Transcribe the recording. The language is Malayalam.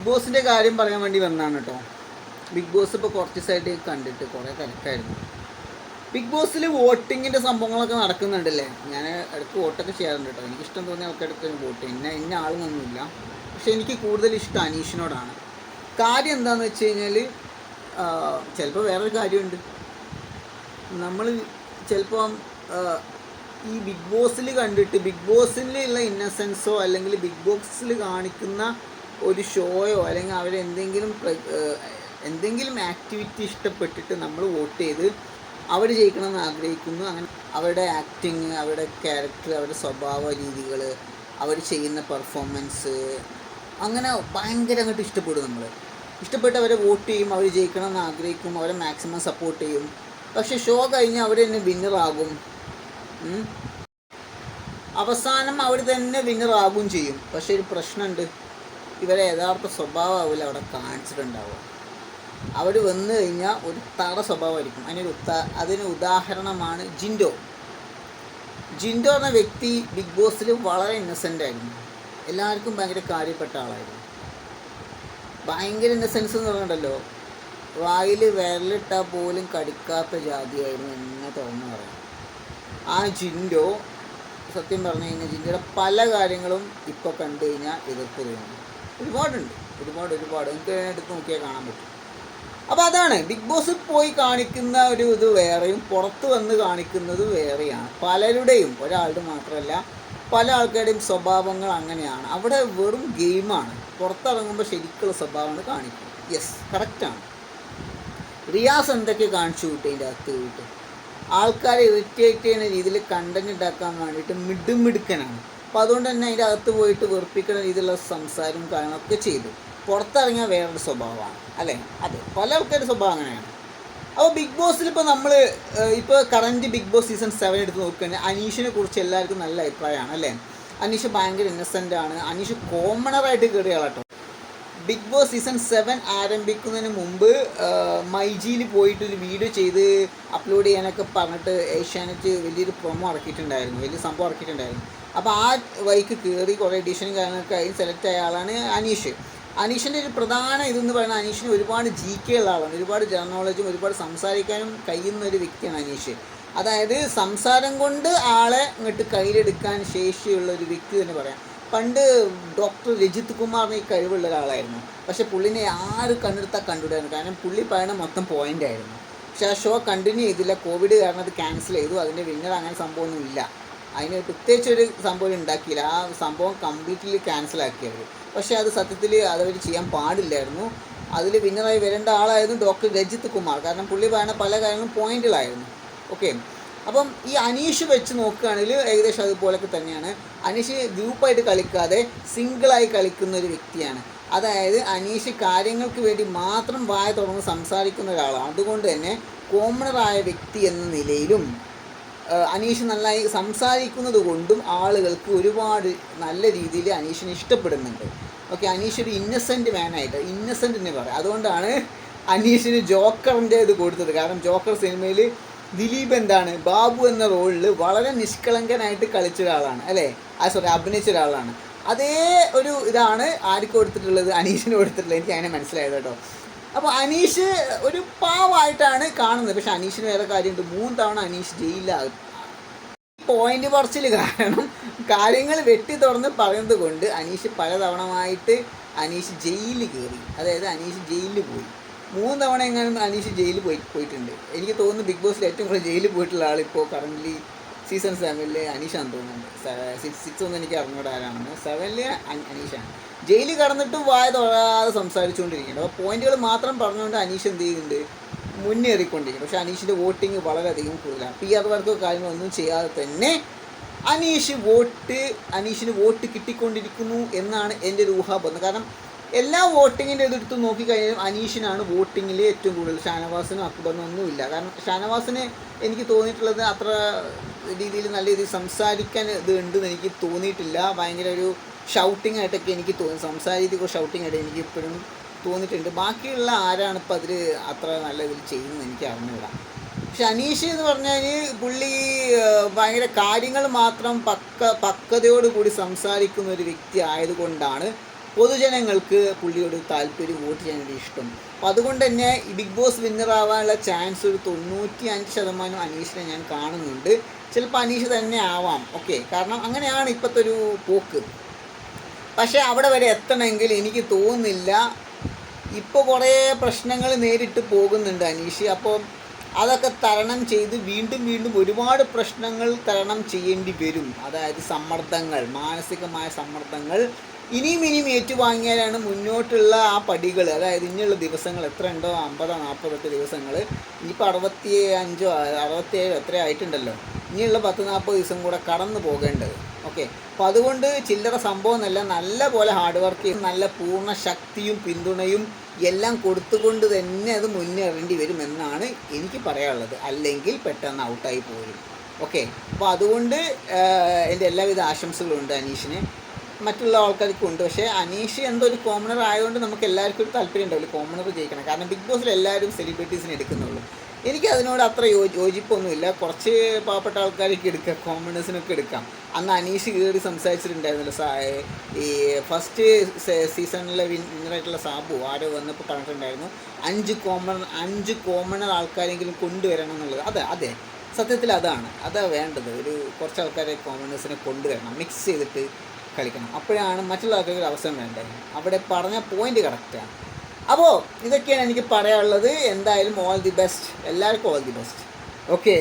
ബിഗ് ബോസിന്റെ കാര്യം പറയാൻ വേണ്ടി വന്നാണ് കേട്ടോ. ബിഗ് ബോസ് ഇപ്പോൾ കുറച്ച് ദിവസമായിട്ട് കണ്ടിട്ട് കുറേ തിരക്കായിരുന്നു. ബിഗ് ബോസിൽ വോട്ടിങ്ങിന്റെ സംഭവങ്ങളൊക്കെ നടക്കുന്നുണ്ടല്ലേ? ഞാൻ ഇടയ്ക്ക് വോട്ടൊക്കെ ചെയ്യാറുണ്ട് കേട്ടോ. എനിക്ക് ഇഷ്ടം തോന്നിയ ആൾക്കാർക്ക് വോട്ട് എന്നെ ഇന്ന ആളെന്നൊന്നുമില്ല പക്ഷേ എനിക്ക് കൂടുതൽ ഇഷ്ടം അനീഷിനോടാണ്. കാര്യം എന്താണെന്ന് വെച്ച് കഴിഞ്ഞാൽ ചിലപ്പോൾ വേറൊരു കാര്യമുണ്ട്. നമ്മൾ ചിലപ്പം ഈ ബിഗ് ബോസിൽ കണ്ടിട്ട് ബിഗ് ബോസിലുള്ള ഇന്നസെൻസോ അല്ലെങ്കിൽ ബിഗ് ബോക്സിൽ കാണിക്കുന്ന ഒരു ഷോയോ അല്ലെങ്കിൽ അവരെന്തെങ്കിലും എന്തെങ്കിലും ആക്ടിവിറ്റി ഇഷ്ടപ്പെട്ടിട്ട് നമ്മൾ വോട്ട് ചെയ്ത് അവർ ജയിക്കണമെന്ന് ആഗ്രഹിക്കുന്നു. അങ്ങനെ അവരുടെ ആക്ടിങ് അവരുടെ ക്യാരക്ടർ അവരുടെ സ്വഭാവ രീതികൾ അവർ ചെയ്യുന്ന പെർഫോമൻസ് അങ്ങനെ ഭയങ്കര അങ്ങോട്ട് ഇഷ്ടപ്പെടും നമ്മൾ ഇഷ്ടപ്പെട്ട് അവരെ വോട്ട് ചെയ്യും അവർ ജയിക്കണമെന്ന് ആഗ്രഹിക്കും അവരെ മാക്സിമം സപ്പോർട്ട് ചെയ്യും. പക്ഷെ ഷോ കഴിഞ്ഞ് അവർ തന്നെ വിന്നറാകും. അവസാനം അവർ തന്നെ വിന്നറാകും ചെയ്യും. പക്ഷെ ഒരു പ്രശ്നമുണ്ട് ഇവരെ യഥാർത്ഥ സ്വഭാവമാവില്ല അവിടെ കാണിച്ചിട്ടുണ്ടാവുക. അവർ വന്നു കഴിഞ്ഞാൽ ഒരു തട സ്വഭാവമായിരിക്കും. അതിനൊരു അതിന് ഉദാഹരണമാണ് ജിൻഡോ. ജിൻഡോ എന്ന വ്യക്തി ബിഗ് ബോസിൽ വളരെ ഇന്നസെന്റ് ആയിരുന്നു. എല്ലാവർക്കും ഭയങ്കര കാര്യപ്പെട്ട ആളായിരുന്നു. ഭയങ്കര ഇന്നസെൻസ് എന്ന് പറഞ്ഞിട്ടുണ്ടല്ലോ. വായിൽ വിരലിട്ടാൽ പോലും കടിക്കാത്ത ജാതിയായിരുന്നു എന്നെ തുറന്നു പറയാം. ആ ജിൻഡോ സത്യം പറഞ്ഞു കഴിഞ്ഞാൽ ജിൻഡോയുടെ പല കാര്യങ്ങളും ഇപ്പോൾ കണ്ടു കഴിഞ്ഞാൽ എതിർപ്പ് ഒരുപാടുണ്ട്. ഒരുപാട് ഒരുപാട്. എനിക്ക് എടുത്ത് നോക്കിയാൽ കാണാൻ പറ്റും. അപ്പോൾ അതാണ്. ബിഗ് ബോസിൽ പോയി കാണിക്കുന്ന ഒരു ഇത് വേറെയും പുറത്ത് വന്ന് കാണിക്കുന്നത് വേറെയാണ്. പലരുടെയും ഒരാളുടെ മാത്രമല്ല പല ആൾക്കാരുടെയും സ്വഭാവങ്ങൾ അങ്ങനെയാണ്. അവിടെ വെറും ഗെയിമാണ്. പുറത്തിറങ്ങുമ്പോൾ ശരിക്കുള്ള സ്വഭാവമാണ് കാണിക്കും യെസ് കറക്റ്റാണ് റിയാസ് എന്തൊക്കെ കാണിച്ചു അതിന്റെ അകത്ത് കിട്ടും? ആൾക്കാരെ ഇറിറ്റേറ്റ് ചെയ്യുന്ന രീതിയിൽ കണ്ടന്റ് ഉണ്ടാക്കാൻ വേണ്ടിയിട്ട് മിടുമിടുക്കനാണ് അപ്പോൾ അതുകൊണ്ട് തന്നെ അതിന്റെ അകത്ത് പോയിട്ട് വെറുപ്പിക്കുന്ന രീതിയിലുള്ള സംസാരവും കാര്യങ്ങളൊക്കെ ചെയ്തു. പുറത്തിറങ്ങിയ വേറൊരു സ്വഭാവമാണ് അല്ലേ? അതെ പല ആൾക്കാരുടെ സ്വഭാവം അങ്ങനെയാണ്. അപ്പോൾ ബിഗ് ബോസിൽ ഇപ്പോൾ നമ്മൾ ഇപ്പോൾ current big boss season seven എടുത്ത് നോക്കുകയാണെങ്കിൽ അനീഷിനെ കുറിച്ച് എല്ലാവർക്കും നല്ല അഭിപ്രായമാണ് അല്ലേ? അനീഷ് ഭയങ്കര ഇന്നസെന്റ് ആണ്. അനീഷ് കോമണറായിട്ട് കയറിയ കേട്ടോ ബിഗ് ബോസ് സീസൺ സെവൻ ആരംഭിക്കുന്നതിന് മുമ്പ് മൈജിയിൽ പോയിട്ട് ഒരു വീഡിയോ ചെയ്ത് അപ്ലോഡ് ചെയ്യാനൊക്കെ പറഞ്ഞിട്ട് ഏഷ്യാനെറ്റ് വലിയൊരു പ്രൊമോ ഇറക്കിയിട്ടുണ്ടായിരുന്നു വലിയ സംഭവം ഇറക്കിയിട്ടുണ്ടായിരുന്നു അപ്പോൾ ആ വഴിക്ക് കയറി കുറേ എഡിഷനും കാര്യങ്ങളൊക്കെ ആയി സെലക്ട് ആയ ആളാണ് അനീഷ്. അനീഷിന്റെ ഒരു പ്രധാന ഇതെന്ന് പറയുന്നത് അനീഷിന് ഒരുപാട് ജി കെ ഉള്ള ആളാണ്. ഒരുപാട് ജനറൽ നോളജും ഒരുപാട് സംസാരിക്കാനും കഴിയുന്ന ഒരു വ്യക്തിയാണ് അനീഷ്. അതായത് സംസാരം കൊണ്ട് ആളെ ഇങ്ങോട്ട് കയ്യിലെടുക്കാൻ ശേഷിയുള്ള ഒരു വ്യക്തി തന്നെ പറയാം. പണ്ട് ഡോക്ടർ രജിത് കുമാറിന് ഈ കഴിവുള്ള ഒരാളായിരുന്നു. പക്ഷേ പുള്ളിനെ ആര് കണ്ടെടുത്താൽ കണ്ടുവിടായിരുന്നു കാരണം പുള്ളി പറയണ മൊത്തം പോയിന്റ് ആയിരുന്നു. പക്ഷേ ആ ഷോ കണ്ടിന്യൂ ചെയ്തില്ല. കോവിഡ് കാരണം അത് ക്യാൻസൽ ചെയ്തു. അതിന്റെ വിന്നർ അങ്ങനെ സംഭവമൊന്നും ഇല്ല അതിന് പ്രത്യേകിച്ച് ഒരു സംഭവം ഉണ്ടാക്കിയില്ല. ആ സംഭവം കംപ്ലീറ്റ്ലി ക്യാൻസലാക്കി അവർ പക്ഷേ അത് സത്യത്തിൽ അതവർ ചെയ്യാൻ പാടില്ലായിരുന്നു. അതിൽ വിന്നറായി വരേണ്ട ആളായിരുന്നു ഡോക്ടർ രജിത് കുമാർ. കാരണം പുള്ളി പറയുന്ന പല കാര്യങ്ങളും പോയിന്റിലായിരുന്നു ഓക്കെ അപ്പം ഈ അനീഷ് വെച്ച് നോക്കുകയാണെങ്കിൽ ഏകദേശം അതുപോലൊക്കെ തന്നെയാണ്. അനീഷ് ഗ്രൂപ്പായിട്ട് കളിക്കാതെ സിംഗിളായി കളിക്കുന്ന ഒരു വ്യക്തിയാണ്. അതായത് അനീഷ് കാര്യങ്ങൾക്ക് വേണ്ടി മാത്രം വായ തുറന്ന് സംസാരിക്കുന്ന ഒരാളാണ്. അതുകൊണ്ട് തന്നെ കോമണറായ വ്യക്തി എന്ന നിലയിലും അനീഷ് നന്നായി സംസാരിക്കുന്നത് കൊണ്ടും ആളുകൾക്ക് ഒരുപാട് നല്ല രീതിയിൽ അനീഷിനെ ഇഷ്ടപ്പെടുന്നുണ്ട്. ഓക്കെ അനീഷ് ഒരു ഇന്നസെന്റ് മാനായിട്ട് ഇന്നസെന്റ് എന്ന് പറയാം. അതുകൊണ്ടാണ് അനീഷിന് ജോക്കറിന്റെ ഇത് കൊടുത്തത്. കാരണം ജോക്കർ സിനിമയിൽ ദിലീപ് എന്താണ് ബാബു എന്ന റോളിൽ വളരെ നിഷ്കളങ്കനായിട്ട് കളിച്ച ഒരാളാണ് അല്ലേ? ആ സോറി അഭിനയിച്ച ഒരാളാണ് അതേ ഒരു ഇതാണ് ആർക്ക് കൊടുത്തിട്ടുള്ളത് അനീഷിന് കൊടുത്തിട്ടുള്ളത്. എനിക്ക് അങ്ങനെ മനസ്സിലായത് കേട്ടോ. അപ്പോൾ അനീഷ് ഒരു പാവായിട്ടാണ് കാണുന്നത്. പക്ഷെ അനീഷിന് വേറെ കാര്യമുണ്ട്. മൂന്ന് തവണ അനീഷ് ജയിലിലാകും പോയിന്റ് പറച്ചിൽ കാരണം കാര്യങ്ങൾ വെട്ടി തുറന്ന് പറയുന്നത് കൊണ്ട് അനീഷ് പലതവണമായിട്ട് അനീഷ് ജയിലിൽ കയറി അതായത് അനീഷ് ജയിലിൽ പോയി. മൂന്ന് തവണ എങ്ങനെ അനീഷ് ജയിലിൽ പോയി പോയിട്ടുണ്ട്. എനിക്ക് തോന്നുന്നു ബിഗ് ബോസിൽ ഏറ്റവും കൂടുതൽ ജയിലിൽ പോയിട്ടുള്ള ആൾ ഇപ്പോൾ കറന്റ്ലി സീസൺ സെവനിൽ അനീഷാന്ന് തോന്നുന്നുണ്ട് സിക്സ് സിക്സ് ഒന്നും എനിക്ക് അറിഞ്ഞൂടെ ആരാണെന്ന്. സെവനിൽ അനീഷാണ്. ജയിലിൽ കടന്നിട്ടും വായ തൊഴാതെ സംസാരിച്ചുകൊണ്ടിരിക്കുന്നുണ്ട്. അപ്പോൾ പോയിന്റുകൾ മാത്രം പറഞ്ഞുകൊണ്ട് അനീഷ് എന്ത് ചെയ്യുന്നുണ്ട്? മുന്നേറിക്കൊണ്ടിരിക്കുന്നു. പക്ഷേ അനീഷിന്റെ വോട്ടിങ് വളരെയധികം കൂടുതലാണ്. പി ആർ വർക്കോ കാര്യങ്ങളൊന്നും ചെയ്യാതെ തന്നെ അനീഷ് വോട്ട് അനീഷിന് വോട്ട് കിട്ടിക്കൊണ്ടിരിക്കുന്നു എന്നാണ് എന്റെ ഒരു ഊഹാബന്ധം കാരണം എല്ലാ വോട്ടിങ്ങിന്റെ ഇതെടുത്ത് നോക്കിക്കഴിഞ്ഞാൽ അനീഷിനാണ് വോട്ടിങ്ങിൽ ഏറ്റവും കൂടുതൽ. ഷാനവാസിനും അക്ബറിനും ഒന്നുമില്ല. കാരണം ഷാനവാസിന് എനിക്ക് തോന്നിയിട്ടുള്ളത് അത്ര രീതിയിൽ നല്ല രീതിയിൽ സംസാരിക്കാൻ ഇത് ഉണ്ടെന്ന് എനിക്ക് തോന്നിയിട്ടില്ല. ഭയങ്കര ഒരു ഷൗട്ടിംഗ് ആയിട്ടൊക്കെ എനിക്ക് തോന്നി. സംസാരീതി രീതിക്ക് ഷൗട്ടിംഗ് ആയിട്ട് എനിക്ക് ഇപ്പോഴും തോന്നിയിട്ടുണ്ട്. ബാക്കിയുള്ള ആരാണ് ഇപ്പോൾ അതിൽ അത്ര നല്ല ഇതിൽ ചെയ്യുന്നത് എനിക്ക് അറിഞ്ഞുകൂടാ പക്ഷെ അനീഷ് എന്ന് പറഞ്ഞാൽ പുള്ളി ഭയങ്കര കാര്യങ്ങൾ മാത്രം പക്ക പക്വതയോട് കൂടി സംസാരിക്കുന്ന ഒരു വ്യക്തി ആയതുകൊണ്ടാണ് പൊതുജനങ്ങൾക്ക് പുള്ളിയോട് താല്പര്യം വോട്ട് ചെയ്യാനൊരു ഇഷ്ടം. അപ്പം അതുകൊണ്ട് തന്നെ ബിഗ് ബോസ് വിന്നറാവാനുള്ള ചാൻസ് ഒരു തൊണ്ണൂറ്റി അഞ്ച് ശതമാനം അനീഷിനെ ഞാൻ കാണുന്നുണ്ട്. ചിലപ്പോൾ അനീഷ് തന്നെ ആവാം. ഓക്കെ കാരണം അങ്ങനെയാണ് ഇപ്പോഴത്തെ ഒരു പോക്ക്. പക്ഷേ അവിടെ വരെ എത്തണമെങ്കിൽ എനിക്ക് തോന്നുന്നില്ല. ഇപ്പോൾ കുറേ പ്രശ്നങ്ങൾ നേരിട്ട് പോകുന്നുണ്ട് അനീഷ്. അപ്പോൾ അതൊക്കെ തരണം ചെയ്ത് വീണ്ടും വീണ്ടും ഒരുപാട് പ്രശ്നങ്ങൾ തരണം ചെയ്യേണ്ടി വരും. അതായത് സമ്മർദ്ദങ്ങൾ മാനസികമായ സമ്മർദ്ദങ്ങൾ ഇനിയും ഇനിയും ഏറ്റുവാങ്ങിയാലാണ് മുന്നോട്ടുള്ള ആ പടികൾ. അതായത് ഇനിയുള്ള ദിവസങ്ങൾ എത്ര ഉണ്ടോ? അമ്പതോ നാൽപ്പതൊക്കെ ദിവസങ്ങൾ. ഇനിയിപ്പോൾ അറുപത്തി അഞ്ചോ അറുപത്തിയേഴോ എത്ര ആയിട്ടുണ്ടല്ലോ. ഇനിയുള്ള പത്ത് നാൽപ്പത് ദിവസം കൂടെ കടന്നു പോകേണ്ടത്. ഓക്കെ. അപ്പോൾ അതുകൊണ്ട് ചില്ലറ സംഭവം നല്ല പോലെ ഹാർഡ് വർക്ക് ചെയ്യും നല്ല പൂർണ ശക്തിയും പിന്തുണയും എല്ലാം കൊടുത്തുകൊണ്ട് തന്നെ അത് മുന്നേറേണ്ടി വരുമെന്നാണ് എനിക്ക് പറയാനുള്ളത്. അല്ലെങ്കിൽ പെട്ടെന്ന് ഔട്ടായി പോരും. ഓക്കെ. അപ്പോൾ അതുകൊണ്ട് എന്റെ എല്ലാവിധ ആശംസകളും ഉണ്ട് അനീഷിന്. മറ്റുള്ള ആൾക്കാർക്കും ഉണ്ട് പക്ഷേ അനീഷ് എന്തോ ഒരു കോമണർ ആയതുകൊണ്ട് നമുക്ക് എല്ലാവർക്കും ഒരു താല്പര്യം ഉണ്ടാവില്ല കോമണർ ജയിക്കണം. കാരണം ബിഗ് ബോസിൽ എല്ലാവരും സെലിബ്രിറ്റീസിനെ എടുക്കുന്നുള്ളൂ. എനിക്ക് അതിനോട് അത്ര യോ യോജിപ്പൊന്നുമില്ല. കുറച്ച് പാവപ്പെട്ട ആൾക്കാർക്ക് എടുക്കാം. കോമണേഴ്സിനൊക്കെ എടുക്കാം. അന്ന് അനീഷ് കയറി സംസാരിച്ചിട്ടുണ്ടായിരുന്നല്ലോ സാ ഈ ഫസ്റ്റ് സീസണിലെ വിന്നറായിട്ടുള്ള സാബു ആരോ വന്നപ്പോൾ പറഞ്ഞിട്ടുണ്ടായിരുന്നു അഞ്ച് കോമൺ അഞ്ച് കോമണർ ആൾക്കാരെങ്കിലും കൊണ്ടുവരണം എന്നുള്ളത്. അതെ അതെ. സത്യത്തിൽ അതാണ്. അതാണ് വേണ്ടത്. ഒരു കുറച്ച് ആൾക്കാരെ കോമണേഴ്സിനെ കൊണ്ടുവരണം. മിക്സ് ചെയ്തിട്ട് കളിക്കണം. അപ്പോഴാണ് മറ്റുള്ള ആൾക്കാർക്ക് അവസരം വേണ്ടത് അവിടെ പറഞ്ഞ പോയിന്റ് കറക്റ്റാണ് അപ്പോൾ ഇതൊക്കെയാണ് എനിക്ക് പറയാനുള്ളത്. എന്തായാലും ഓൾ ദി ബെസ്റ്റ് എല്ലാവർക്കും ഓൾ ദി ബെസ്റ്റ് ഓക്കെ